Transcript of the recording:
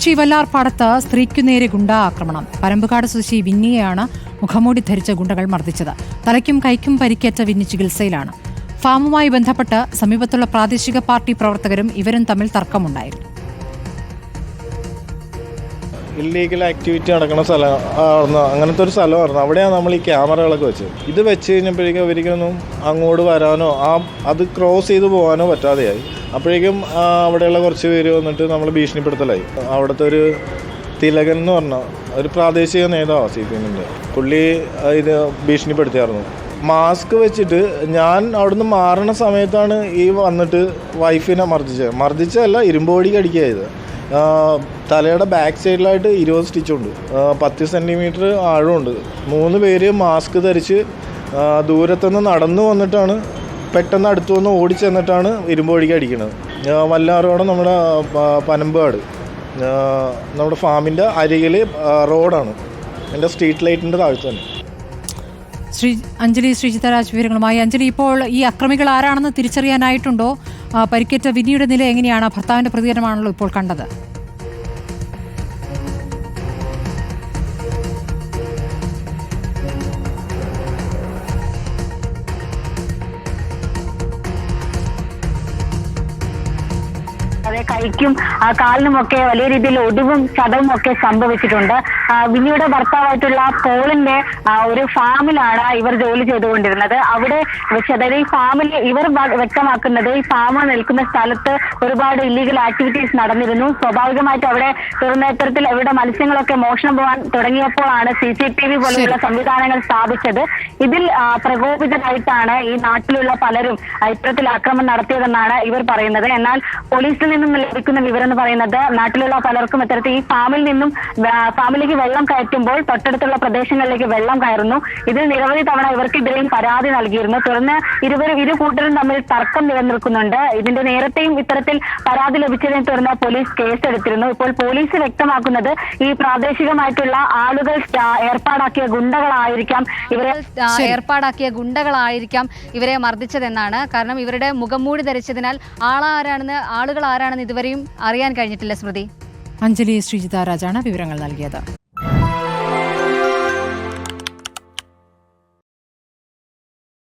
കൊച്ചി വല്ലാർപാടത്ത് സ്ത്രീക്കു നേരെ ഗുണ്ടാ ആക്രമണം പരമ്പുകാട് സ്വദേശി വിന്നിയെയാണ് മുഖംമൂടി ധരിച്ച ഗുണ്ടകൾ മർദ്ദിച്ചത്. തലയ്ക്കും കൈക്കും പരിക്കേറ്റ വിന്നി ചികിത്സയിലാണ്. ഫാമുമായി ബന്ധപ്പെട്ട് സമീപത്തുള്ള പ്രാദേശിക പാർട്ടി പ്രവർത്തകരും ഇവരും തമ്മിൽ തർക്കമുണ്ടായിരുന്നു. ഇല്ലീഗൽ ആക്ടിവിറ്റി നടക്കുന്ന സ്ഥലം അങ്ങനത്തെ ഒരു സ്ഥലമായിരുന്നു. അവിടെയാണ് നമ്മൾ ഈ ക്യാമറകളൊക്കെ വെച്ചത്. ഇത് വെച്ച് കഴിഞ്ഞപ്പോഴേക്കും അവർക്കൊന്നും അങ്ങോട്ട് വരാനോ ആ അത് ക്രോസ് ചെയ്ത് പോകാനോ പറ്റാതെയായി. അപ്പോഴേക്കും അവിടെയുള്ള കുറച്ച് പേര് വന്നിട്ട് നമ്മൾ ഭീഷണിപ്പെടുത്തലായി. അവിടുത്തെ ഒരു തിലകൻ എന്ന് പറഞ്ഞ ഒരു പ്രാദേശിക നേതാവാണ് സി പി എമ്മിന്റെ. പുള്ളി ഇത് ഭീഷണിപ്പെടുത്തിയായിരുന്നു. മാസ്ക് വെച്ചിട്ട് ഞാൻ അവിടുന്ന് മാറുന്ന സമയത്താണ് ഈ വന്നിട്ട് വൈഫിനെ മർദ്ദിച്ചത്. മർദ്ദിച്ചതല്ല ഇരുമ്പോടി കടിക്കുക ചെയ്തത്. തലയുടെ ബാക്ക് സൈഡിലായിട്ട് ഇരുപത് സ്റ്റിച്ചുണ്ട് പത്ത് സെന്റിമീറ്റർ ആഴമുണ്ട്. മൂന്ന് പേര് മാസ്ക് ധരിച്ച് ദൂരത്തുനിന്ന് നടന്നു വന്നിട്ടാണ് പെട്ടെന്ന് അടുത്തു വന്ന് ഓടി ചെന്നിട്ടാണ് ഇരുമ്പോഴിക്ക് അടിക്കുന്നത് വല്ലാറോടെ നമ്മുടെ പനമ്പാട്. നമ്മുടെ ഫാമിന്റെ അരികിൽ റോഡാണ്. എന്റെ സ്ട്രീറ്റ് ലൈറ്റിന്റെ താഴ്ച തന്നെ. ശ്രീ അഞ്ജലി ശ്രീജിതരാജ് വിവരങ്ങളുമായി. അഞ്ജലി ഇപ്പോൾ ഈ അക്രമികൾ ആരാണെന്ന് തിരിച്ചറിയാനായിട്ടുണ്ടോ? പരിക്കേറ്റ വിനിയുടെ നില എങ്ങനെയാണ്? ഭർത്താവിന്റെ പ്രതികരണമാണല്ലോ ഇപ്പോൾ കണ്ടത്. കൈക്കും കാലിനുമൊക്കെ വലിയ രീതിയിൽ ഒടിവും ചതവും ഒക്കെ സംഭവിച്ചിട്ടുണ്ട്. വിനിയുടെ ഭർത്താവായിട്ടുള്ള പോളിന്റെ ഒരു ഫാമിലാണ് ഇവർ ജോലി ചെയ്തുകൊണ്ടിരുന്നത്. അവിടെ വെച്ച് അതായത് ഈ ഫാമിൽ ഇവർ വ്യക്തമാക്കുന്നത് ഈ ഫാം നിൽക്കുന്ന സ്ഥലത്ത് ഒരുപാട് ഇല്ലീഗൽ ആക്ടിവിറ്റീസ് നടന്നിരുന്നു. സ്വാഭാവികമായിട്ട് അവിടെ തുറന്ന ഇത്തരത്തിൽ ഇവിടെ മത്സ്യങ്ങളൊക്കെ മോഷണം പോകാൻ തുടങ്ങിയപ്പോഴാണ് സി സി ടി വി പോലെയുള്ള സംവിധാനങ്ങൾ സ്ഥാപിച്ചത്. ഇതിൽ പ്രകോപിതരായിട്ടാണ് ഈ നാട്ടിലുള്ള പലരും ഇത്തരത്തിൽ ആക്രമണം നടത്തിയതെന്നാണ് ഇവർ പറയുന്നത്. എന്നാൽ പോലീസിൽ നിന്നും ലഭിക്കുന്ന വിവരം എന്ന് പറയുന്നത് നാട്ടിലുള്ള പലർക്കും ഇത്തരത്തിൽ ഈ ഫാമിൽ നിന്നും ഫാമിലേക്ക് വെള്ളം കയറ്റുമ്പോൾ തൊട്ടടുത്തുള്ള പ്രദേശങ്ങളിലേക്ക് വെള്ളം കയറുന്നു. ഇതിൽ നിരവധി തവണ ഇവർക്കെതിരെയും പരാതി നൽകിയിരുന്നു. തുടർന്ന് ഇരുവരും ഇരു കൂട്ടരും തമ്മിൽ തർക്കം നിലനിൽക്കുന്നുണ്ട്. ഇതിന്റെ നേരത്തെയും ഇത്തരത്തിൽ പരാതി ലഭിച്ചതിനെ തുടർന്ന് പോലീസ് കേസെടുത്തിരുന്നു. ഇപ്പോൾ പോലീസ് വ്യക്തമാക്കുന്നത് ഈ പ്രാദേശികമായിട്ടുള്ള ആളുകൾ ഏർപ്പാടാക്കിയ ഗുണ്ടകളായിരിക്കാം ഇവരെ ഏർപ്പാടാക്കിയ ഗുണ്ടകളായിരിക്കാം ഇവരെ മർദ്ദിച്ചതെന്നാണ്. കാരണം ഇവരുടെ മുഖംമൂടി ധരിച്ചതിനാൽ ആളാരാണെന്ന് ആളുകൾ ആരാണെന്ന് ഇതുവരെയും അറിയാൻ കഴിഞ്ഞിട്ടില്ല സ്മൃതി. അഞ്ജലി ശ്രീജിത രാജാണ് വിവരങ്ങൾ നൽകിയത്.